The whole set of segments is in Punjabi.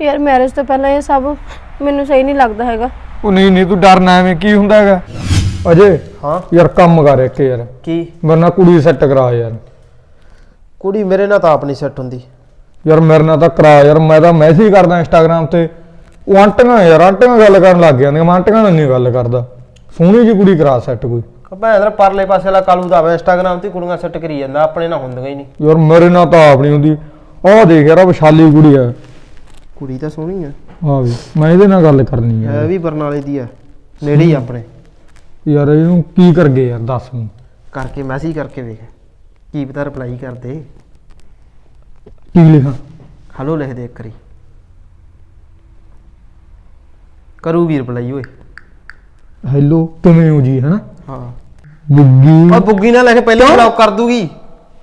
ਯਾਰ ਮੈਰਿਜ ਤੋਂ ਪਹਿਲਾਂ ਇਹ ਸਭ ਮੈਨੂੰ ਸਹੀ ਨਹੀਂ ਲੱਗਦਾ ਹੈਗਾ। ਉਹ ਨਹੀਂ ਨਹੀਂ ਤੂੰ ਡਰਨਾ ਐਵੇਂ ਕੀ ਹੁੰਦਾ ਹੈਗਾ? ਅਜੇ? ਹਾਂ। ਯਾਰ ਕੰਮ ਕਰ ਇੱਕ ਯਾਰ। ਕੀ? ਮੇਰੇ ਨਾਲ ਕੁੜੀ ਸੈੱਟ ਕਰਾ ਯਾਰ। ਕੁੜੀ ਮੇਰੇ ਨਾਲ ਤਾਂ ਆਪ ਨਹੀਂ ਸੈੱਟ ਹੁੰਦੀ। ਯਾਰ ਮੇਰੇ ਨਾਲ ਤਾਂ ਕਰਾ ਯਾਰ ਮੈਂ ਤਾਂ ਮੈਸੇਜ ਕਰਦਾ ਇੰਸਟਾਗ੍ਰam ਤੇ। ਉਹ ਆਂਟੀਆਂ ਯਾਰ ਆਂਟੀਆਂ ਗੱਲ ਕਰਨ ਲੱਗ ਜਾਂਦੀਆਂ ਮੈਂ ਆਂਟੀਆਂ ਨਾਲ ਨਹੀਂ ਗੱਲ ਕਰਦਾ। ਸੋਹਣੀ ਜੀ ਕੁੜੀ ਕਰਾ ਸੈੱਟ ਕੋਈ। ਭੈਣ ਦਾ ਪਰਲੇ ਪਾਸੇ ਵਾਲਾ ਕਾਲੂ ਦਾ ਇੰਸਟਾਗ੍ਰਾਮ ਤੇ ਕੁੜੀਆਂ ਸੈੱਟ ਕਰੀ ਜਾਂਦਾ ਆਪਣੇ ਨਾਲ ਹੁੰਦੀਆਂ ਹੀ ਨਹੀਂ। ਯਾਰ ਮੇਰੇ ਨਾਲ ਤਾਂ ਆਪ ਨਹੀਂ ਹੁੰਦੀ। ਆਹ ਦੇਖ ਯਾਰ ਵਿਸ਼ਾਲੀ ਕੁੜੀ ਆ। ਕੁੜੀ ਤਾਂ ਸੋਹਣੀ ਆ। ਆ ਵੀ ਮੈਂ ਇਹਦੇ ਨਾਲ ਗੱਲ ਕਰਨੀ ਹੈ ਹੈ ਵੀ ਬਰਨਾਲੇ ਦੀ ਆ ਨੇੜੇ ਹੀ ਆਪਣੇ। ਯਾਰ ਇਹਨੂੰ ਕੀ ਕਰ ਗਏ ਯਾਰ ਦੱਸ ਮੈਨੂੰ। ਕਰਕੇ ਮੈਸੇਜ ਕਰਕੇ ਵੇਖ। ਕੀ ਪਤਾ ਰਿਪਲਾਈ ਕਰਦੇ। ਕੀ ਲਿਖਾਂ? ਹਲੋ ਲਿਖ ਦੇ ਇੱਕ ਵਾਰੀ। ਕਰੂਗੀ ਰਿਪਲਾਈ ਓਏ। ਹੈਲੋ ਕਿਵੇਂ ਹੋ ਜੀ ਹਨਾ? ਹਾਂ। ਬੁੱਗੀ। ਉਹ ਬੁੱਗੀ ਨਾਲ ਲਿਖ ਪਹਿਲੇ ਬਲੌਕ ਕਰ ਦੂਗੀ।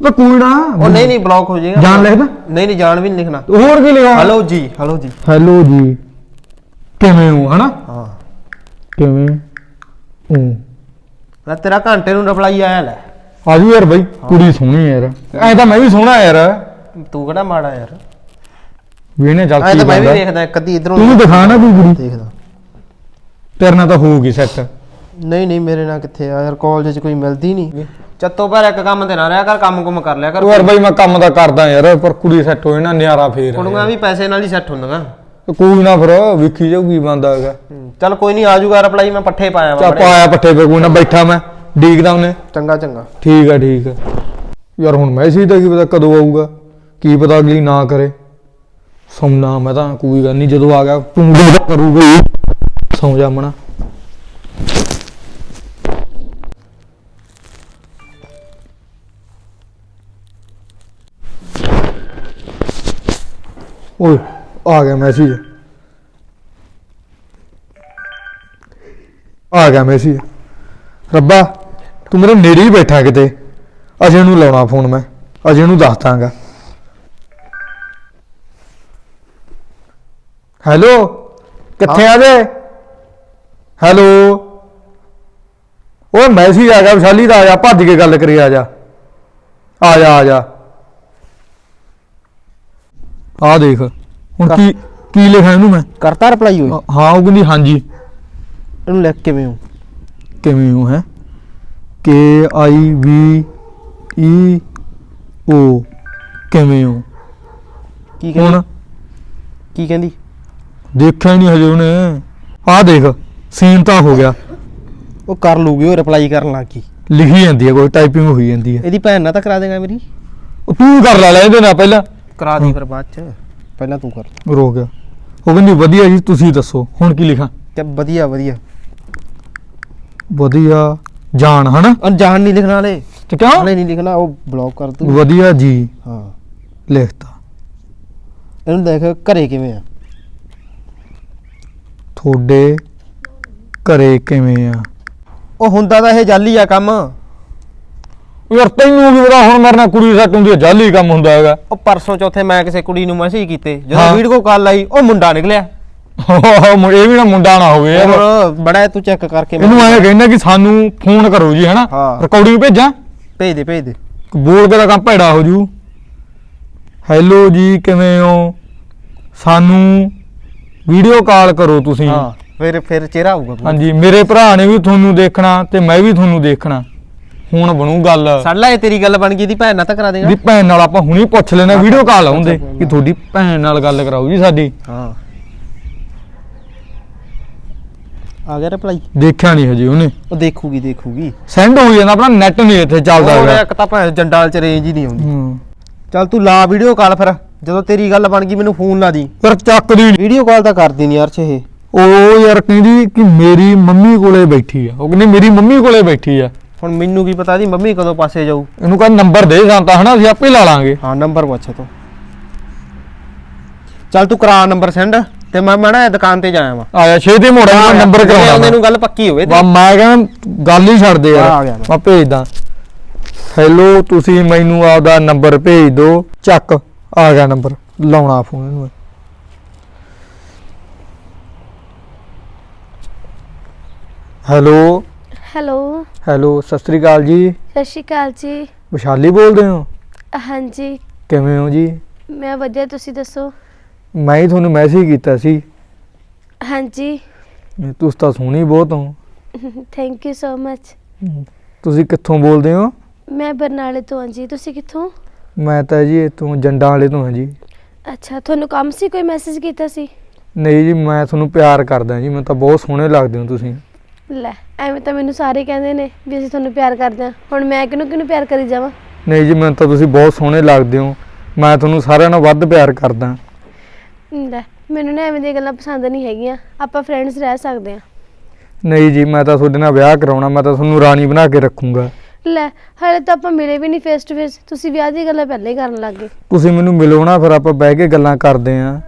ਤਾਂ ਕੋਈ ਨਾ। ਉਹ ਨਹੀਂ ਨਹੀਂ ਬਲੌਕ ਹੋ ਜਾਏਗਾ। ਜਾਣ ਲਿਖਦਾ ਨਹੀਂ ਨਹੀਂ ਜਾਣ ਵੀ ਨਹੀਂ ਲਿਖਣਾ। ਹੋਰ ਕੀ ਲਿਖਾਂ ਹਲੋ ਜੀ ਹਲੋ ਜੀ। ਹੈਲੋ ਜੀ। ਕਿਵੇਂ ਹੋ ਹਨਾ? ਹਾਂ। ਕਿਵੇਂ ਹੂੰ? ਲੈ ਤੇਰਾ ਘੰਟੇ ਨੂੰ ਰਿਪਲਾਈ ਆਇਆ ਲੈ। ਆਜੂ ਯਾਰ ਬਈ ਕੁੜੀ ਸੋਹਣੀ ਯਾਰ। ਐ ਤਾਂ ਮੈਂ ਵੀ ਸੋਹਣਾ ਯਾਰ। ਤੂੰ ਕਿਹੜਾ ਮਾੜਾ ਯਾਰ? ਵੀ ਇਹਨੇ ਚੱਲ ਐ ਤਾਂ ਮੈਂ ਵੀ ਕਰਦਾ ਵੇਖਦਾ ਇੱਕ ਅੱਧੀ ਇਧਰੋਂ ਤੂੰ ਦਿਖਾ ਨਾ ਕੋਈ ਕੁੜੀ। ਦੇਖਦਾ। ਤੇਰੇ ਨਾਲ ਤਾਂ ਹੋਊਗੀ ਸੈੱਟ ਨਹੀਂ ਨਹੀਂ ਮੇਰੇ ਨਾਲ ਕਿੱਥੇ ਆ? ਯਾਰ ਕਾਲਜ 'ਚ ਕੋਈ ਮਿਲਦੀ ਨਹੀਂ ਚੱਤੋ ਪਰ ਇੱਕ ਕੰਮ ਤੇ ਨਾ ਰਿਹਾ ਕਰ ਕੰਮ ਕੁਮ ਕਰ ਲਿਆ ਕਰ। ਯਾਰ ਬਈ ਮੈਂ ਕੰਮ ਤਾਂ ਕਰਦਾ ਯਾਰ ਪਰ ਕੁੜੀ ਸੈੱਟ ਹੋਏ ਨਾ ਨਿਆਰਾ ਫੇਰ ਕੁੜੀਆਂ ਵੀ ਪੈਸੇ ਨਾਲ ਹੀ ਸੈੱਟ ਹੁੰਦੀਆਂ। ਕੋਈ ਨਾ ਫਿਰ ਵਿਖੀ ਜਾਊਗੀ ਬੰਦਾ ਹੈਗਾ। ਚੱਲ ਕੋਈ ਨਹੀਂ ਆ ਜਾਊਗਾ ਰਿਪਲਾਈ ਮੈਂ ਪੱਠੇ ਪਾਇਆ ਵਾ ਚਾ ਬੜੇ। ਪਾਇਆ ਪੱਠੇ ਪੇ ਕੋਈ ਨਾ ਬੈਠਾ ਮੈਂ ਡੀਕਦਾ ਉਹਨੇ। ਚੰਗਾ ਚੰਗਾ। ਠੀਕ ਆ ਠੀਕ ਆ। ਯਾਰ ਹੁਣ ਮੈਸੇਜ ਦਾ ਕੀ ਪਤਾ ਕਦੋਂ ਆਊਗਾ ਕੀ ਪਤਾ ਅਗਲੀ ਨਾ ਕਰੇ। ਸੌਣਾ ਮੈਂ ਤਾਂ ਕੋਈ ਗੱਲ ਨਹੀਂ ਜਦੋਂ ਆ ਗਿਆ ਤੂੰ ਕਰੂਗਾ ਸੌਂ ਜਾ ਓਏ ਆ ਗਿਆ ਮੈਸੇਜ ਆ ਗਿਆ ਮੈਸੇਜ ਰੱਬਾ ਤੂੰ ਮੇਰੇ ਨੇੜੇ ਹੀ ਬੈਠਾ ਕਿਤੇ। ਅਜੇ ਨੂੰ ਲਾਉਣਾ ਫੋਨ ਮੈਂ। ਅਜੇ ਨੂੰ ਦੱਸ ਦਾਂਗਾ। ਹੈਲੋ ਕਿੱਥੇ ਆ ਜੇ? ਹੈਲੋ। ਓਏ ਮੈਸੇਜ ਆ ਗਿਆ ਵਿਸ਼ਾਲੀ ਦਾ ਆ ਜਾ ਭੱਜ ਕੇ ਗੱਲ ਕਰੀ ਆ ਜਾ। ਆ ਜਾ ਆ ਜਾ। ਆ ਦੇਖ ਹੁਣ ਕੀ ਕੀ ਲਿਖਿਆ ਇਹਨੂੰ ਮੈਂ? ਕਰਤਾ ਰਿਪਲਾਈ ਓਏ। ਹਾਂ ਉਹ ਕਹਿੰਦੀ ਹਾਂਜੀ। ਇਹਨੂੰ ਲਿਖ ਕਿਵੇਂ ਹੋ? ਕਿਵੇਂ ਹੋ ਹੈ? ਕੇ ਆਈ ਵੀ ਈ ਓ ਕਿਵੇਂ ਹੋ? ਕੀ ਹੁਣ? ਕਹਿੰਦੀ ਕੀ ਕਹਿੰਦੀ? ਦੇਖਿਆ ਹੀ ਨਹੀਂ ਹਜੇ ਉਹਨੇ। ਆਹ ਦੇਖ ਸੀਨ ਤਾਂ ਹੋ ਗਿਆ। ਉਹ ਕਰ ਲੂਗੀ ਉਹ ਰਿਪਲਾਈ ਕਰਨ ਲੱਗ ਗਈ। ਲਿਖੀ ਜਾਂਦੀ ਹੈ ਕੋਈ ਟਾਈਪਿੰਗ ਹੋਈ ਜਾਂਦੀ ਹੈ। ਇਹਦੀ ਭੈਣ ਨਾਲ ਤਾਂ ਕਰਾ ਦੇਗਾ ਮੇਰੀ। ਉਹ ਤੂੰ ਕਰ ਲੈ ਲੈ ਇਹਦੇ ਨਾਲ ਪਹਿਲਾਂ। ਕਰਾ ਦੀ ਫਿਰ ਬਾਅਦ ਚ। ਪਹਿਲਾਂ ਤੂੰ ਕਰ। ਰੋ ਗਿਆ। ਉਹ ਕਹਿੰਦੀ ਵਧੀਆ ਜੀ ਤੁਸੀਂ ਦੱਸੋ ਹੁਣ ਕੀ ਲਿਖਾਂ? ਤੇ ਵਧੀਆ ਵਧੀਆ। ਵਧੀਆ ਜਾਣ ਹਨਾ? ਅਣਜਾਣ ਨਹੀਂ ਲਿਖਣ ਵਾਲੇ ਤੇ ਕਿਉਂ? ਹਾਲੇ ਨਹੀਂ ਲਿਖਣਾ ਉਹ ਬਲੌਕ ਕਰ ਦੂ। ਵਧੀਆ ਜੀ। ਹਾਂ। ਲਿਖਤਾ। ਇਹਨੂੰ ਦੇਖ ਘਰੇ ਕਿਵੇਂ ਆ? ਤੁਹਾਡੇ ਘਰੇ ਕਿਵੇਂ ਆ? ਉਹ ਹੁੰਦਾ ਤਾਂ ਇਹ ਜਾਲੀ ਆ ਕੰਮ। ਯਾਰ ਤੈਨੂੰ ਵੀ ਪਤਾ ਹੁਣ ਮੇਰੇ ਨਾਲ ਕੁੜੀ ਸੱਟ ਹੁੰਦੀ ਹੈ ਜਾਲੀ ਕੰਮ ਹੁੰਦਾ ਹੈਗਾ। ਉਹ ਪਰਸੋਂ ਚੌਥੇ ਮੈਂ ਕਿਸੇ ਕੁੜੀ ਨੂੰ ਮੈਸੇਜ ਕੀਤੇ ਹਾਂ। ਜਦੋਂ ਵੀਡੀਓ ਕਾਲ ਆਈ ਉਹ ਮੁੰਡਾ ਨਿਕਲਿਆ। ਇਹ ਵੀ ਨਾ ਮੁੰਡਾ ਨਾ ਹੋਵੇ ਯਾਰ। ਹੋਰ ਬੜਾ ਤੂੰ ਚੈੱਕ ਕਰਕੇ ਇਹਨੂੰ ਐਂ ਕਹਿੰਦਾ ਕਿ ਸਾਨੂੰ ਫੋਨ ਕਰੋ ਜੀ ਹਨਾ? ਹਾਂ। ਰਿਕਾਰਡਿੰਗ ਭੇਜਾਂ? ਭੇਜ ਦੇ ਭੇਜ ਦੇ। ਬੋਲ ਕੇ ਤਾਂ ਕੰਮ ਭੈੜਾ ਹੋ ਜੂ। ਹੈਲੋ ਜੀ ਕਿਵੇਂ ਹੋ? ਸਾਨੂੰ ਵੀਡੀਓ ਕਾਲ ਕਰੋ ਤੁਸੀਂ। ਹਾਂ ਫਿਰ ਫਿਰ ਚਿਹਰਾ ਆਊਗਾ ਪੂਰਾ। ਹਾਂਜੀ ਮੇਰੇ ਭਰਾ ਨੇ ਵੀ ਤੁਹਾਨੂੰ ਦੇਖਣਾ ਤੇ ਮੈਂ ਵੀ ਤੁਹਾਨੂੰ ਦੇਖਣਾ। ਹੁਣ ਬਣੂ ਗੱਲ। ਸੜ ਲੈ ਇਹ ਤੇਰੀ ਗੱਲ ਬਣ ਗਈ ਦੀ ਭੈਣ ਨਾਲ ਤਾਂ ਕਰਾ ਦੇਗਾ। ਦੀ ਭੈਣ ਨਾਲ ਆਪਾਂ ਹੁਣੀ ਪੁੱਛ ਲੈਣਾ ਵੀਡੀਓ ਕਾਲ ਆਉਂਦੇ ਕਿ ਤੁਹਾਡੀ ਭੈਣ ਨਾਲ ਗੱਲ ਕਰਾਓ ਜੀ ਸਾਡੀ। ਹਾਂ। ਆ ਗਿਆ ਰਿਪਲਾਈ ਦੇਖਿਆ ਨਹੀਂ ਹਜੇ ਉਹਨੇ। ਉਹ ਦੇਖੂਗੀ ਦੇਖੂਗੀ। ਸੈਂਡ ਹੋ ਜਾਂਦਾ ਆਪਣਾ ਨੈਟ ਨਹੀਂ ਇੱਥੇ ਚੱਲਦਾ ਹੈਗਾ। ਇੱਕ ਤਾਂ ਭੈਣ ਜੰਡਾਲ ਚ ਰੇਂਜ ਹੀ ਨਹੀਂ ਆਉਂਦੀ। ਹੂੰ। ਚੱਲ ਤੂੰ ਲਾ ਵੀਡੀਓ ਕਾਲ ਫਿਰ ਜਦੋਂ ਤੇਰੀ ਗੱਲ ਬਣ ਗਈ ਮੈਨੂੰ ਫੋਨ ਲਾ ਦੀ। ਪਰ ਚੱਕਦੀ ਨਹੀਂ ਵੀਡੀਓ ਕਾਲ ਤਾਂ ਕਰਦੀ ਨਹੀਂ ਯਾਰ ਚ ਇਹ ਉਹ ਯਾਰ ਕਹਿੰਦੀ ਕਿ ਮੇਰੀ ਮੰਮੀ ਕੋਲੇ ਬੈਠੀ ਆ। ਉਹ ਕਹਿੰਦੀ ਮੇਰੀ ਮੰਮੀ ਕੋਲੇ ਬੈਠੀ ਆ। ਹੁਣ ਮੈਨੂੰ ਕੀ ਪਤਾ ਦੀ ਮੰਮੀ ਕਦੋਂ ਪਾਸੇ ਜਾਊ। ਇਹਨੂੰ ਕਹਿੰਦਾ ਨੰਬਰ ਦੇ ਜਾਂਦਾ ਹਨਾ ਅਸੀਂ ਆਪੇ ਲਾ ਲਾਂਗੇ। ਹਾਂ ਨੰਬਰ ਪੁੱਛ ਤੂੰ। ਚੱਲ ਤੂੰ ਕਰਾ ਨੰਬਰ ਸੈਂਡ ਤੇ ਮੈਂ ਮੈਂ ਨਾ ਇਹ ਦੁਕਾਨ ਤੇ ਜਾਇਆ ਵਾ ਆਇਆ ਛੇਤੀ ਮੋੜਾ ਨੰਬਰ ਕਰਾਉਣਾ ਉਹਨੇ। ਨੂੰ ਗੱਲ ਪੱਕੀ ਹੋਵੇ ਵਾ ਮੈਂ ਕਹਿੰਦਾ ਗੱਲ ਹੀ ਛੱਡ ਦੇ ਆ ਯਾਰ ਗਿਆ ਮੈਂ। ਮੈਂ ਭੇਜਦਾ। ਹੈਲੋ ਤੁਸੀਂ ਮੈਨੂੰ ਆਪਦਾ ਨੰਬਰ ਭੇਜ ਦਿਓ ਚੱਕ ਆ ਗਿਆ ਨੰਬਰ। ਲਾਉਣਾ ਫੋਨ ਇਹਨੂੰ hello hello. Hello Sat Sri ਅਕਾਲ ਜੀ। ਸਤਿ ਸ਼੍ਰੀ ਅਕਾਲ ਜੀ। ਵਿਸ਼ਾਲੀ ਬੋਲਦੇ ਹੋ? ਹਾਂਜੀ। ਕਿਵੇਂ ਹੋ ਜੀ? ਮੈਂ ਵਧੀਆ ਤੁਸੀਂ ਦੱਸੋ? ਮੈਂ ਹੀ ਤੁਹਾਨੂੰ ਮੈਸੇਜ ਕੀਤਾ ਸੀ। ਹਾਂਜੀ। ਵੀ ਤੁਸੀਂ ਤਾਂ ਸੋਹਣੀ ਬਹੁਤ ਹੋ। ਥੈਂਕ ਯੂ ਸੋ ਮਚ ਤੁਸੀਂ ਕਿੱਥੋਂ ਬੋਲਦੇ ਹੋ? ਮੈਂ ਬਰਨਾਲੇ ਤੋਂ ਹਾਂ ਜੀ ਤੁਸੀਂ ਕਿੱਥੋਂ? ਮੈਂ ਤਾਂ ਜੀ ਇੱਥੋਂ ਜੰਡਾਂ ਵਾਲੇ ਤੋਂ ਹਾਂ ਜੀ। ਅੱਛਾ ਤੁਹਾਨੂੰ ਕੰਮ ਸੀ ਕੋਈ ਮੈਸੇਜ ਕੀਤਾ ਸੀ? ਨਹੀਂ ਜੀ ਮੈਂ ਤੁਹਾਨੂੰ ਪਿਆਰ ਕਰਦਾ ਜੀ ਮੈਨੂੰ ਤਾਂ ਬਹੁਤ ਸੋਹਣੇ ਲੱਗਦੇ ਹੋ ਤੁਸੀਂ। ਲੈ ਐਵੇਂ ਤਾਂ ਮੈਨੂੰ ਸਾਰੇ ਕਹਿੰਦੇ ਨੇ ਵੀ ਅਸੀਂ ਤੁਹਾਨੂੰ ਪਿਆਰ ਕਰਦੇ ਹਾਂ। ਹੁਣ ਮੈਂ ਕਿਹਨੂੰ ਕਿਹਨੂੰ ਪਿਆਰ ਕਰੀ ਜਾਵਾਂ? ਨਹੀਂ ਜੀ ਮੈਨੂੰ ਤਾਂ ਤੁਸੀਂ ਬਹੁਤ ਸੋਹਣੇ ਲੱਗਦੇ ਹੋ। ਮੈਂ ਤੁਹਾਨੂੰ ਸਾਰਿਆਂ ਨਾਲੋਂ ਵੱਧ ਪਿਆਰ ਕਰਦਾ। ਲੈ ਮੈਨੂੰ ਨਾ ਐਵੇਂ ਦੀਆਂ ਗੱਲਾਂ ਪਸੰਦ ਨਹੀਂ ਹੈਗੀਆਂ। ਆਪਾਂ ਫਰੈਂਡਸ ਰਹਿ ਸਕਦੇ ਹਾਂ। ਨਹੀਂ ਜੀ ਮੈਂ ਤਾਂ ਤੁਹਾਡੇ ਨਾਲ ਵਿਆਹ ਕਰਾਉਣਾ ਮੈਂ ਤਾਂ ਤੁਹਾਨੂੰ ਰਾਣੀ ਬਣਾ ਕੇ ਰੱਖੂੰਗਾ। ਲੈ ਹਾਲੇ ਤਾਂ ਆਪਾਂ ਮਿਲੇ ਵੀ ਨਹੀਂ ਫੇਸ ਟੂ ਫੇਸ ਤੁਸੀਂ ਵਿਆਹ ਦੀ ਗੱਲਾਂ ਪਹਿਲਾਂ ਹੀ ਕਰਨ ਲੱਗ ਗਏ। ਤੁਸੀਂ ਮੈਨੂੰ ਮਿਲੋ ਨਾ ਫਿਰ ਆਪਾਂ ਬਹਿ ਕੇ ਗੱਲਾਂ ਕਰਦੇ ਆਂ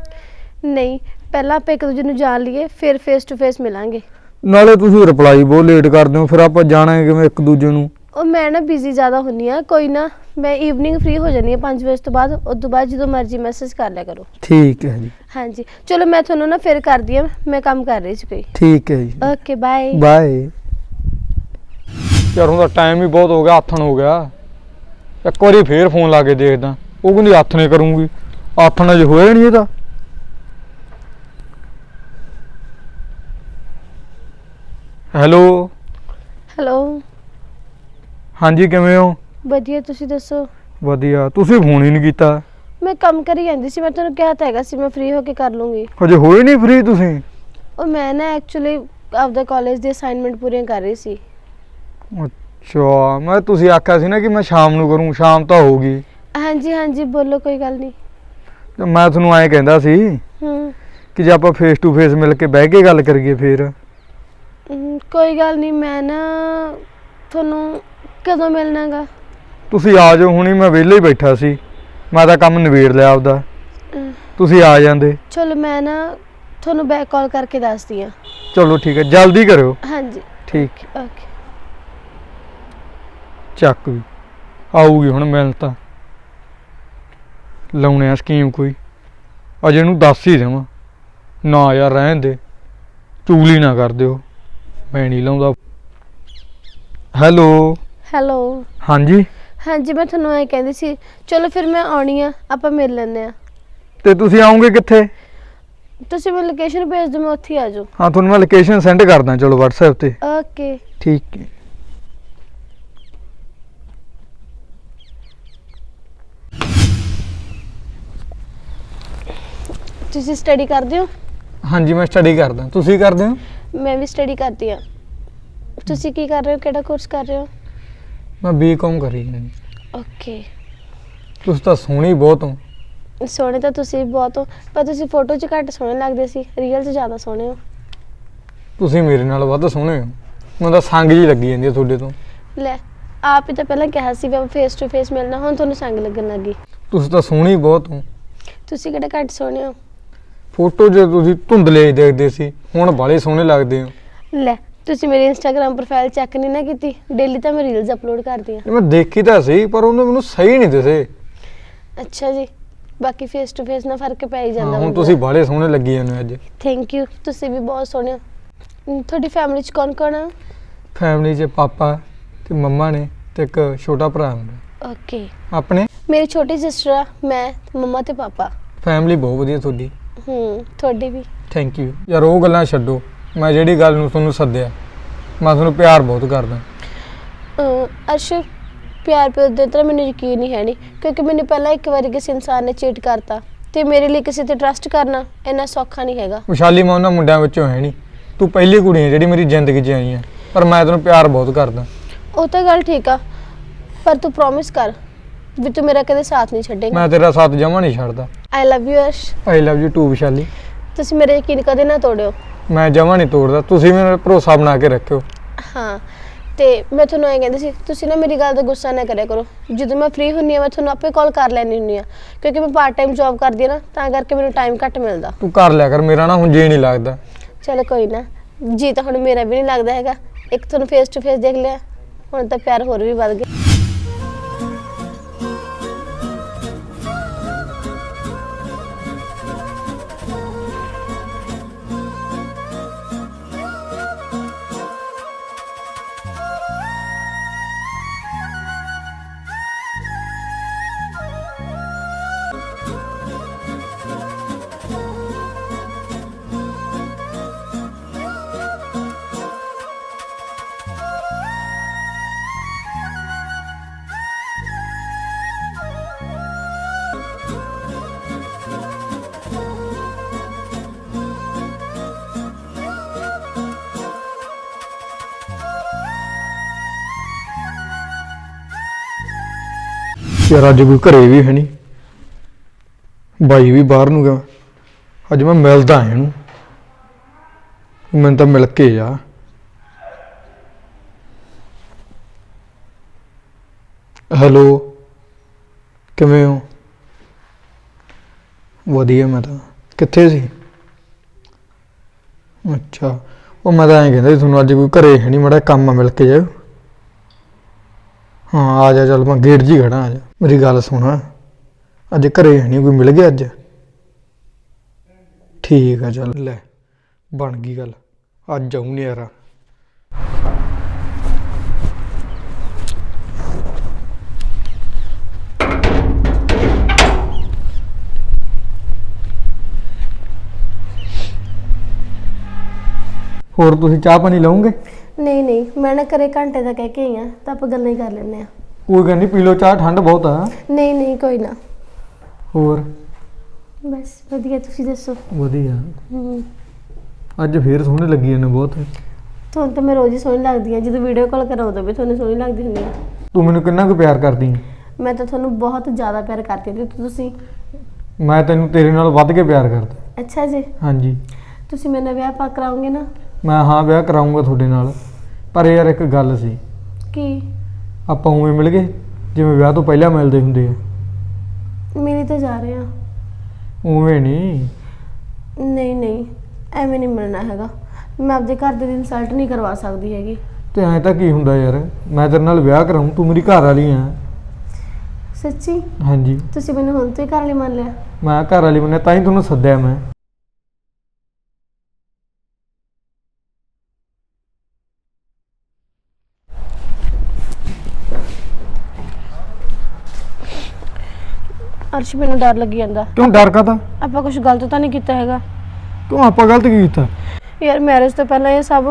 ਨਹੀਂ ਪਹਿਲਾਂ ਆਪਾਂ ਇੱਕ ਦੂਜੇ ਨੂੰ ਜਾਣ ਲਈਏ ਫਿਰ ਫੇਸ ਟੂ ਫੇਸ ਮਿਲਾਂਗੇ। ਨਾਲੇ ਤੁਸੀਂ ਰਿਪਲਾਈ ਬਹੁਤ ਲੇਟ ਕਰਦੇ ਹੋ ਫਿਰ ਆਪਾਂ ਜਾਣਾਂਗੇ ਕਿਵੇਂ ਇੱਕ ਦੂਜੇ ਨੂੰ? ਉਹ ਮੈਂ ਨਾ ਬਿਜ਼ੀ ਜ਼ਿਆਦਾ ਹੁੰਨੀ ਆ ਕੋਈ ਨਾ ਮੈਂ ਈਵਨਿੰਗ ਫ੍ਰੀ ਹੋ ਜਾਨੀ ਆ 5 ਵਜੇ ਤੋਂ ਬਾਅਦ ਉਸ ਤੋਂ ਬਾਅਦ ਜਦੋਂ ਮਰਜ਼ੀ ਮੈਸੇਜ ਕਰ ਲਿਆ ਕਰੋ। ਠੀਕ ਹੈ ਜੀ। ਹਾਂਜੀ ਚਲੋ ਮੈਂ ਤੁਹਾਨੂੰ ਨਾ ਫਿਰ ਕਰਦੀ ਆ ਮੈਂ ਕੰਮ ਕਰ ਰਹੀ ਸੀ ਕੋਈ। ਠੀਕ ਹੈ ਜੀ। ਓਕੇ ਬਾਏ ਬਾਏ ਯਾਰ ਹੁਣ ਤਾਂ ਟਾਈਮ ਹੀ ਬਹੁਤ ਹੋ ਗਿਆ ਆਥਣ ਹੋ ਗਿਆ। ਇੱਕ ਵਾਰੀ ਫੇਰ ਫੋਨ ਲਾ ਕੇ ਦੇਖਦਾ ਉਹ ਕਹਿੰਦੀ ਹੱਥ ਨੇ ਕਰੂੰਗੀ ਆਥਣ ਅਜੇ ਹੋਇਆ ਨਹੀਂ ਇਹਦਾ। ਹੈਲੋ। ਹੈਲੋ। ਹਾਂਜੀ ਕਿਵੇਂ ਹੋ? ਵਧੀਆ ਤੁਸੀਂ ਦੱਸੋ? ਵਧੀਆ। ਤੁਸੀਂ ਫੋਨ ਹੀ ਨਹੀਂ ਕੀਤਾ? ਮੈਂ ਕੰਮ ਕਰੀ ਜਾਂਦੀ ਸੀ ਮੈਂ ਤੁਹਾਨੂੰ ਕਿਹਾ ਤਾਂ ਹੈਗਾ ਸੀ ਮੈਂ ਫ੍ਰੀ ਹੋ ਕੇ ਕਰ ਲੂੰਗੀ। ਹਜੇ ਹੋਏ ਨਹੀਂ ਫ੍ਰੀ ਤੁਸੀਂ? ਉਹ ਮੈਂ ਨਾ ਐਕਚੁਅਲੀ ਆਪਦਾ ਕਾਲਜ ਦੀ ਅਸਾਈਨਮੈਂਟ ਪੂਰੀਆਂ ਕਰ ਰਹੀ ਸੀ। ਅੱਛਾ ਮੈਂ ਤੁਸੀਂ ਆਖਿਆ ਸੀ ਨਾ ਕਿ ਮੈਂ ਸ਼ਾਮ ਨੂੰ ਕਰੂੰ ਸ਼ਾਮ ਤਾਂ ਹੋ ਗਈ। ਹਾਂਜੀ ਹਾਂਜੀ ਬੋਲੋ ਕੋਈ ਗੱਲ ਨਹੀਂ। ਤੇ ਮੈਂ ਤੁਹਾਨੂੰ ਐਂ ਕਹਿੰਦਾ ਸੀ ਹੂੰ। ਕਿ ਜੇ ਆਪਾਂ ਫੇਸ ਟੂ ਫੇਸ ਮਿਲ ਕੇ ਬਹਿ ਕੇ ਗੱਲ ਕਰੀਏ ਫੇਰ। ਕੋਈ ਗੱਲ ਨਹੀਂ ਮੈਂ ਨਾ ਤੁਹਾਨੂੰ ਕਦੋਂ ਮਿਲਣਾਗਾ? ਤੁਸੀਂ ਆ ਜਾਓ ਹੁਣੀ ਮੈਂ ਵਿਹਲੇ ਹੀ ਬੈਠਾ ਸੀ। ਮੈਂ ਤਾਂ ਕੰਮ ਨਿਬੇੜ ਲਿਆ ਆਪਦਾ। ਤੁਸੀਂ ਆ ਜਾਂਦੇ। ਚਲੋ ਮੈਂ ਨਾ ਤੁਹਾਨੂੰ ਬੈਕ ਕਾਲ ਕਰਕੇ ਦੱਸਦੀ ਆ। ਚਲੋ ਠੀਕ ਹੈ। ਜਲਦੀ ਕਰਿਓ। ਹਾਂਜੀ। ਠੀਕ। ਓਕੇ ਚੱਕ ਵੀ। ਆਊਗੀ ਹੁਣ ਮਿਲ ਤਾਂ। ਲਾਉਣੇ ਆ ਸਕੀਮ ਕੋਈ। ਅਜੇ ਨੂੰ ਦੱਸ ਹੀ ਦੇਵਾਂ। ਨਾ ਯਾਰ ਰਹਿਣ ਦੇ। ਚੂਲੀ ਨਾ ਕਰ ਦਿਓ। ਮੈਂ ਨਹੀਂ ਲਾਉਂਦਾ। ਹੈਲੋ ਹੈਲੋ ਹਾਂਜੀ? ਹਾਂਜੀ ਮੈਂ ਤੁਹਾਨੂੰ ਐ ਕਹਿੰਦੀ ਸੀ ਚਲੋ ਫਿਰ ਮੈਂ ਆਉਣੀ ਆ ਆਪਾਂ ਮਿਲ ਲੈਂਦੇ ਆ। ਤੇ ਤੁਸੀਂ ਆਓਗੇ ਕਿੱਥੇ? ਤੁਸੀਂ ਮੈਨੂੰ ਲੋਕੇਸ਼ਨ ਭੇਜ ਦਿਓ ਮੈਂ ਉੱਥੇ ਹੀ ਆ ਜਾਊ। ਹਾਂ ਤੁਹਾਨੂੰ ਮੈਂ ਲੋਕੇਸ਼ਨ ਸੈਂਡ ਕਰਦਾ ਚਲੋ WhatsApp ਤੇ। ਓਕੇ ਠੀਕ ਹੈ। ਤੁਸੀਂ ਸਟੱਡੀ ਕਰਦੇ ਹੋ? ਹਾਂਜੀ ਮੈਂ ਸਟੱਡੀ ਕਰਦਾ। ਤੁਸੀਂ ਕਰਦੇ ਹੋ? ਮੈਂ ਵੀ ਸਟੱਡੀ ਕਰਦੀ ਆ ਤੁਸੀਂ ਕੀ ਕਰ ਰਹੇ ਹੋ? ਕਿਹੜਾ ਕੋਰਸ ਕਰ ਰਹੇ ਹੋ? ਮੈਂ ਬੀਕਾਮ ਕਰੀ ਜਾਂਦੀ ਓਕੇ ਤੁਸੀਂ ਤਾਂ ਸੋਹਣੀ ਬਹੁਤ ਹੋ। ਸੋਹਣੇ ਤਾਂ ਤੁਸੀਂ ਬਹੁਤ ਹੋ ਪਰ ਤੁਸੀਂ ਫੋਟੋ 'ਚ ਘੱਟ ਸੋਹਣੇ ਲੱਗਦੇ ਸੀ ਰੀਅਲ 'ਚ ਜ਼ਿਆਦਾ ਸੋਹਣੇ ਹੋ। ਤੁਸੀਂ ਮੇਰੇ ਨਾਲ ਵੱਧ ਸੋਹਣੇ ਹੋ। ਮੈਨੂੰ ਤਾਂ ਸੰਗ ਜੀ ਲੱਗੀ ਜਾਂਦੀ ਹੈ ਤੁਹਾਡੇ ਤੋਂ। ਲੈ ਆਪ ਹੀ ਤਾਂ ਪਹਿਲਾਂ ਕਿਹਾ ਸੀ ਵੀ ਆਪਾਂ ਫੇਸ ਟੂ ਫੇਸ ਮਿਲਣਾ ਹੁਣ ਤੁਹਾਨੂੰ ਸੰਗ ਲੱਗਣ ਲੱਗੀ। ਤੁਸੀਂ ਤਾਂ ਸੋਹਣੀ ਬਹੁਤ ਹੋ। ਤੁਸੀਂ ਕਿਹੜਾ ਘੱਟ ਸੋਹਣੇ ਹੋ? ਫੋਟੋ 'ਚ ਤੁਸੀਂ ਧੁੰਦਲੇ ਦੇਖਦੇ ਸੀ ਹੁਣ ਬਾਲੇ ਸੋਹਣੇ ਲੱਗਦੇ ਹੋ। ਲੈ ਤੁਸੀਂ ਮੇਰੀ ਇੰਸਟਾਗ੍ਰam ਪ੍ਰੋਫਾਈਲ ਚੈੱਕ ਨਹੀਂ ਨਾ ਕੀਤੀ ਡੇਲੀ ਤਾਂ ਮੈਂ ਰੀਲਸ ਅਪਲੋਡ ਕਰਦੀ ਆ ਮੈਂ ਦੇਖੀ ਤਾਂ ਸੀ ਪਰ ਉਹਨੇ ਮੈਨੂੰ ਸਹੀ ਨਹੀਂ ਦਿਸੇ ਅੱਛਾ ਜੀ ਬਾਕੀ ਫੇਸ ਟੂ ਫੇਸ ਨਾਲ ਫ਼ਰਕ ਪੈ ਹੀ ਹਾਂ, ਜਾਂਦਾ ਹੁਣ ਤੁਸੀਂ ਬਾਲੇ ਸੋਹਣੇ ਲੱਗੀ ਜਾਂਦੇ ਹੋ ਅੱਜ। ਥੈਂਕ ਯੂ ਤੁਸੀਂ ਵੀ ਬਹੁਤ ਸੋਹਣੇ ਹੋ। ਅਮ, ਤੁਹਾਡੀ ਫੈਮਿਲੀ 'ਚ ਕੌਣ ਕੌਣ ਆ? ਫੈਮਿਲੀ 'ਚ ਪਾਪਾ ਤੇ ਮੰਮਾ ਨੇ ਤੇ ਇੱਕ ਛੋਟਾ ਭਰਾ ਮੇਰਾ ਓਕੇ ਆਪਣੇ? ਮੇਰੀ ਛੋਟੀ ਸਿਸਟਰ ਆ ਮੈਂ ਮੰਮਾ ਤੇ ਪਾਪਾ। ਫੈਮਿਲੀ ਬਹੁਤ ਵਧੀਆ ਤੁਹਾਡੀ। ਹੂੰ ਤੁਹਾਡੀ ਵੀ। ਥੈਂਕ ਯੂ ਯਾਰ ਉਹ ਗੱਲਾਂ ਛੱਡੋ। ਮੈਂ ਜਿਹੜੀ ਗੱਲ ਨੂੰ ਤੁਹਾਨੂੰ ਸੱਦਿਆ ਮੈਂ ਤੁਹਾਨੂੰ ਪਿਆਰ ਬਹੁਤ ਕਰਦਾ। ਅਹ, ਅਰਸ਼ ਪਿਆਰ ਪਿਆਰ ਦੇ ਤਰ੍ਹਾਂ ਮੈਨੂੰ ਯਕੀਨ ਹੀ ਹੈ ਨਹੀਂ ਕਿਉਂਕਿ ਮੈਨੂੰ ਪਹਿਲਾਂ ਇੱਕ ਵਾਰੀ ਕਿਸੇ ਇਨਸਾਨ ਨੇ ਚੀਟ ਕਰਤਾ ਤੇ ਮੇਰੇ ਲਈ ਕਿਸੇ ਤੇ ਟਰਸਟ ਕਰਨਾ ਇੰਨਾ ਸੌਖਾ ਨਹੀਂ ਹੈਗਾ। ਵਿਸ਼ਾਲੀ ਮੈਂ ਉਹਨਾਂ ਮੁੰਡਿਆਂ ਵਿੱਚੋਂ ਹੈ ਨਹੀਂ ਤੂੰ ਪਹਿਲੀ ਕੁੜੀ ਹੈ ਜਿਹੜੀ ਮੇਰੀ ਜ਼ਿੰਦਗੀ 'ਚ ਆਈ ਹੈ ਪਰ ਮੈਂ ਤੈਨੂੰ ਪਿਆਰ ਬਹੁਤ ਕਰਦਾ। ਉਹ ਤਾਂ ਗੱਲ ਠੀਕ ਆ ਪਰ ਤੂੰ ਪ੍ਰੋਮਿਸ ਕਰ ਵੀ ਤੂੰ ਮੇਰਾ ਕਦੇ ਸਾਥ ਨਹੀਂ ਛੱਡੇਗਾ। ਮੈਂ ਤੇਰਾ ਸਾਥ ਜਮਾ ਨਹੀਂ ਛੱਡਦਾ। I love you Arsh I love you too Vishali ਤੁਸੀਂ ਮੇਰਾ ਯਕੀਨ ਕਦੇ ਨਾ ਤੋੜਿਓ। ਮੈਂ ਜਮਾ ਨਹੀਂ ਤੋੜਦਾ। ਤੁਸੀਂ ਮੇਰੇ ਭਰੋਸਾ ਬਣਾ ਕੇ ਰੱਖਿਓ। ਹਾਂ। ਤੇ ਮੈਂ ਤੁਹਾਨੂੰ ਇਹ ਕਹਿੰਦੀ ਸੀ ਤੁਸੀਂ ਨਾ ਮੇਰੀ ਗੱਲ ਦਾ ਗੁੱਸਾ ਨਾ ਕਰਿਆ ਕਰੋ। ਜਦੋਂ ਮੈਂ ਫ੍ਰੀ ਹੁੰਨੀ ਆ ਮੈਂ ਤੁਹਾਨੂੰ ਆਪੇ ਕਾਲ ਕਰ ਲੈਣੀ ਹੁੰਨੀ ਆ ਕਿਉਂਕਿ ਮੈਂ ਪਾਰਟ ਟਾਈਮ ਜੌਬ ਕਰਦੀ ਆ ਨਾ ਤਾਂ ਕਰਕੇ ਮੈਨੂੰ ਟਾਈਮ ਘੱਟ ਮਿਲਦਾ। ਤੂੰ ਕਰ ਲਿਆ ਕਰ ਮੇਰਾ ਨਾ ਹੁਣ ਜੀ ਨਹੀਂ ਲੱਗਦਾ। ਚਲੋ ਕੋਈ ਨਾ। ਜੀ ਤਾਂ ਹੁਣ ਮੇਰਾ ਵੀ ਨਹੀਂ ਲੱਗਦਾ ਹੈਗਾ। ਇੱਕ ਤੁਹਾਨੂੰ ਫੇਸ ਟੂ ਫੇਸ ਦੇਖ ਲਿਆ। ਹੁਣ ਤਾਂ ਪਿਆਰ ਹੋਰ ਵੀ ਵੱਧ ਗਿਆ। ਯਾਰ ਅੱਜ ਕੋਈ ਘਰੇ ਵੀ ਹੈ ਨਹੀਂ ਬਾਈ ਵੀ ਬਾਹਰ ਨੂੰ ਗਿਆ। ਅੱਜ ਮੈਂ ਮਿਲਦਾ ਇਹਨੂੰ ਮੈਨੂੰ ਤਾਂ ਮਿਲ ਕੇ ਜਾ ਹੈਲੋ, ਕਿਵੇਂ ਹੋ? ਵਧੀਆ ਮੈਂ ਤਾਂ। ਕਿੱਥੇ ਸੀ? ਅੱਛਾ। ਉਹ ਮੈਂ ਤਾਂ ਐਂ ਕਹਿੰਦਾ ਸੀ, ਤੁਹਾਨੂੰ ਅੱਜ ਕੋਈ ਘਰੇ ਹੈ ਨਹੀਂ ਮੜਾ ਕੰਮ ਆ, ਮਿਲ ਕੇ ਜਾਓ ਹਾਂ, ਆ ਜਾ, ਚੱਲ ਮੈਂ ਗੇਟ ਜੀ ਹੀ ਖੜਾ ਆ ਜਾ। ਮੇਰੀ ਗੱਲ ਸੁਣ। ਅੱਜ ਘਰੇ ਹੈ ਨਹੀਂ ਕੋਈ ਮਿਲ ਗਿਆ ਅੱਜ? ਠੀਕ ਆ, ਚੱਲ ਲੈ, ਬਣ ਗਈ ਗੱਲ। ਅੱਜ ਆਉਂ ਨਿਆਰਾ। ਹੋਰ ਤੁਸੀਂ ਚਾਹ ਪਾਣੀ ਲਓਗੇ? ਨਹੀਂ ਨਹੀਂ, ਮੈਂ ਨਾ ਘਰੇ ਘੰਟੇ ਦਾ ਕਹਿ ਕੇ ਆਈ ਆ, ਤਾਂ ਆਪਾਂ ਗੱਲਾਂ ਹੀ ਕਰ ਲੈਂਦੇ ਆ। ਕੋਈ ਗੱਲ ਨਹੀਂ ਪੀ ਲਓ ਚਾਹ ਠੰਡ ਬਹੁਤ ਆ। ਨਹੀਂ ਨਹੀਂ ਕੋਈ ਨਾ। ਹੋਰ? ਬਸ ਵਧੀਆ ਤੁਸੀਂ ਦੱਸੋ? ਵਧੀਆ। ਹਮ, ਅੱਜ ਫੇਰ ਸੋਹਣੇ ਲੱਗੀ ਜਾਂਦੇ ਬਹੁਤ। ਤੁਹਾਨੂੰ ਤਾਂ ਮੈਂ ਰੋਜ਼ ਹੀ ਸੋਹਣੀ ਲੱਗਦੀ ਆ ਜਦੋਂ ਵੀਡੀਓ ਕਾਲ ਕਰਾਂ ਉਦੋਂ ਵੀ ਤੁਹਾਨੂੰ ਸੋਹਣੀ ਲੱਗਦੀ ਹੁੰਦੀ ਆ। ਤੂੰ ਮੈਨੂੰ ਕਿੰਨਾ ਕੁ ਪਿਆਰ ਕਰਦੀ ਹੈ ਮੈਂ ਤਾਂ ਤੁਹਾਨੂੰ ਬਹੁਤ ਜ਼ਿਆਦਾ ਪਿਆਰ ਕਰਦੀ ਹਾਂ। ਤੇ ਤੁਸੀਂ? ਮੈਂ ਤੈਨੂੰ ਤੇਰੇ ਨਾਲ ਵੱਧ ਕੇ ਪਿਆਰ ਕਰਦਾ। ਅੱਛਾ ਜੀ। ਹਾਂਜੀ। ਤੁਸੀਂ ਮੇਰੇ ਵਿਆਹ ਪਾ ਕਰਾਓਗੇ ਨਾ? ਮੈਂ ਹਾਂ ਵਿਆਹ ਕਰਾਉਂਗਾ ਤੁਹਾਡੇ ਨਾਲ। ਪਰ ਯਾਰ ਇੱਕ ਗੱਲ ਸੀ। ਕੀ? ਆਪਾਂ ਉਵੇਂ ਮਿਲ ਗਏ ਜਿਵੇਂ ਵਿਆਹ ਤੋਂ ਪਹਿਲਾਂ ਮਿਲਦੇ ਹੁੰਦੇ ਆ। ਮਿਲੀ ਤਾਂ ਜਾ ਰਹੇ ਆ। ਉਵੇਂ ਨਹੀਂ ਨਹੀਂ ਨਹੀਂ ਐਵੇਂ ਨਹੀਂ ਮਿਲਣਾ ਹੈਗਾ। ਮੈਂ ਆਪਦੇ ਘਰ ਦੇ ਇਨਸਲਟ ਨਹੀਂ ਕਰਵਾ ਸਕਦੀ ਹੈਗੀ। ਤੇ ਐਂ ਤਾਂ ਕੀ ਹੁੰਦਾ ਯਾਰ ਮੈਂ ਤੇਰੇ ਨਾਲ ਵਿਆਹ ਕਰਾਉਂ ਤੂੰ ਮੇਰੀ ਘਰ ਵਾਲੀ ਆ। ਸੱਚੀ? ਹਾਂਜੀ। ਤੁਸੀਂ ਮੈਨੂੰ ਹੁਣ ਤੋਂ ਹੀ ਘਰ ਲਈ ਮੰਨ ਲਿਆ। ਮੈਂ ਘਰ ਵਾਲੀ ਬਣਿਆ ਤਾਂ ਹੀ ਤੁਹਾਨੂੰ ਸੱਦਿਆ ਮੈਂ। ਅਰਸ਼ ਮੈਨੂੰ ਡਰ ਲੱਗੀ ਜਾਂਦਾ। ਕਿਉਂ ਡਰ ਕਾਤਾ ਆਪਾਂ ਕੁਝ ਗਲਤ ਤਾਂ ਨਹੀਂ ਕੀਤਾ ਹੈਗਾ। ਕਿਉਂ ਆਪਾਂ ਗਲਤ ਕੀ ਕੀਤਾ? ਯਾਰ ਮੈਰਿਜ ਤੋਂ ਪਹਿਲਾਂ ਇਹ ਸਭ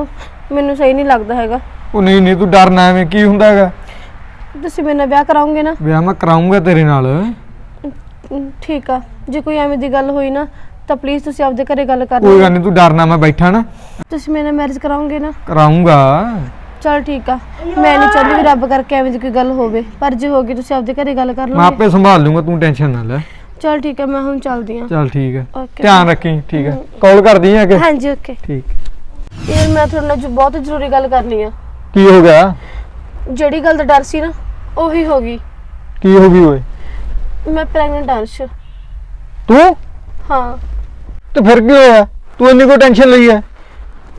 ਮੈਨੂੰ ਸਹੀ ਨਹੀਂ ਲੱਗਦਾ ਹੈਗਾ। ਉਹ ਨਹੀਂ ਨਹੀਂ ਤੂੰ ਡਰਨਾ ਐਵੇਂ ਕੀ ਹੁੰਦਾ ਹੈਗਾ? ਤੁਸੀਂ ਮੇਰੇ ਨਾਲ ਵਿਆਹ ਕਰਾਓਗੇ ਨਾ? ਵਿਆਹ ਮੈਂ ਕਰਾਉਂਗਾ ਤੇਰੇ ਨਾਲ। ਅਮ, ਠੀਕ ਆ। ਜੇ ਕੋਈ ਐਵੇਂ ਦੀ ਗੱਲ ਹੋਈ ਨਾ ਤਾਂ ਪਲੀਜ਼ ਤੁਸੀਂ ਆਪਦੇ ਘਰੇ ਗੱਲ ਕਰ ਕੋਈ ਗੱਲ ਲਓ ਨਹੀਂ ਤੂੰ ਡਰਨਾ ਮੈਂ ਬੈਠਾ ਨਾ। ਤੁਸੀਂ ਮੇਰੇ ਨਾਲ ਮੈਰਿਜ ਕਰਾਓਗੇ ਨਾ? ਕਰਾਉਂਗਾ ਚਲ ਠੀਕ ਆ। ਮੈਂ ਨਹੀਂ ਚਾਹੁੰਦੀ ਵੀ ਰੱਬ ਕਰਕੇ ਐਵੇਂ ਦੀ ਕੋਈ ਗੱਲ ਹੋਵੇ। ਪਰ ਜੇ ਹੋਗੀ ਤੁਸੀਂ ਆਪਦੇ ਘਰੇ ਗੱਲ ਕਰ ਮੈਂ ਲਓਗੇ। ਆਪੇ ਸੰਭਾਲ ਲੂੰਗਾ ਤੂੰ ਟੈਨਸ਼ਨ ਨਾ ਲੈ। ਚਲ ਠੀਕ ਆ ਮੈਂ ਹੁਣ ਚੱਲਦੀ ਆ। ਚੱਲ ਠੀਕ ਹੈ ਧਿਆਨ ਰੱਖੀ ਠੀਕ ਹੈ ਕਾਲ ਕਰਦੀ ਆ ਕਿ ਹਾਂਜੀ ਓਕੇ ਠੀਕ। ਯਾਰ ਮੈਂ ਤੁਹਾਡੇ ਨਾਲ ਜੋ ਬਹੁਤ ਜ਼ਰੂਰੀ ਗੱਲ ਕਰਨੀ ਆ। ਕੀ ਹੋ ਗਿਆ? ਜਿਹੜੀ ਗੱਲ ਦਾ ਡਰ ਸੀ ਨਾ ਉਹੀ ਹੋ ਗਈ। ਕੀ ਹੋ ਗਈ ਓਏ? ਮੈਂ ਪ੍ਰੈਗਨੈਂਟ ਹਾਂ ਅਰਸ਼। ਤੂੰ? ਹਾਂ। ਤੇ ਫਿਰ ਕੀ ਹੋਇਆ? ਤੂੰ ਇੰਨੀ ਕੋ ਟੈਨਸ਼ਨ ਲਈ ਹੈ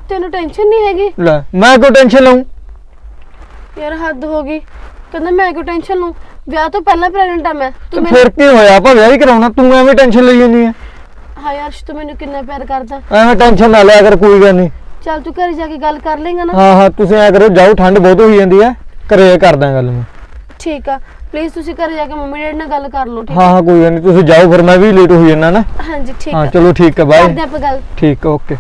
ਤੈਨੂੰ ਟੈਨਸ਼ਨ ਨਹੀਂ ਹੈਗੀ? ਲੈ ਮੈਂ ਕੋ ਟੈਨਸ਼ਨ ਲਊਂ? ਯਾਰ ਹੱਦ ਹੋ ਗਈ। ਕਹਿੰਦਾ ਮੈਂ ਕਿਉਂ ਟੈਨਸ਼ਨ ਲੂੰ ਵਿਆਹ ਤੋਂ ਪਹਿਲਾਂ ਪ੍ਰੈਗਨੈਂਟ ਆ ਮੈਂ। ਤੇ ਤੂੰ ਮੈਨੂੰ ਫਿਰ ਕੀ ਹੋਇਆ? ਆਪਾਂ ਵਿਆਹ ਹੀ ਕਰਾਉਣਾ ਤੂੰ ਐਵੇਂ ਟੈਨਸ਼ਨ ਲਈ ਜਾਂਦੀ ਹੈ ਹਾਂ ਯਾਰ ਤੂੰ ਮੈਨੂੰ ਕਿੰਨਾ ਪਿਆਰ ਕਰਦਾ। ਐਵੇਂ ਟੈਨਸ਼ਨ ਨਾ ਲਿਆ ਕਰ ਕੋਈ ਗੱਲ ਨਹੀਂ। ਚੱਲ ਤੂੰ ਘਰੇ ਜਾ ਕੇ ਗੱਲ ਕਰ ਲੇਗਾ ਨਾ। ਹਾਂ ਹਾਂ ਤੁਸੀਂ ਐ ਕਰੋ ਜਾਓ ਠੰਡ ਬਹੁਤ ਹੋਈ ਜਾਂਦੀ ਹੈ ਘਰੇ ਕਰਦਾ ਗੱਲ ਮੈਂ। ਠੀਕ ਆ। ਪਲੀਜ਼ ਤੁਸੀਂ ਘਰੇ ਜਾ ਕੇ ਮੰਮੀ ਡੈਡੀ ਨਾਲ ਗੱਲ ਕਰ ਲਓ ਠੀਕ ਹਾਂ ਹਾਂ ਕੋਈ ਗੱਲ ਨਹੀਂ ਤੁਸੀਂ ਜਾਓ ਫਿਰ ਮੈਂ ਵੀ ਲੇਟ ਹੋਈ ਜਾਣਾ ਨਾ। ਹਾਂਜੀ ਠੀਕ ਹਾਂ ਆ। ਚਲੋ ਠੀਕ ਹੈ ਬਾਏ ਕਰਦੇ ਆਪਾਂ ਗੱਲ। ਠੀਕ ਓਕੇ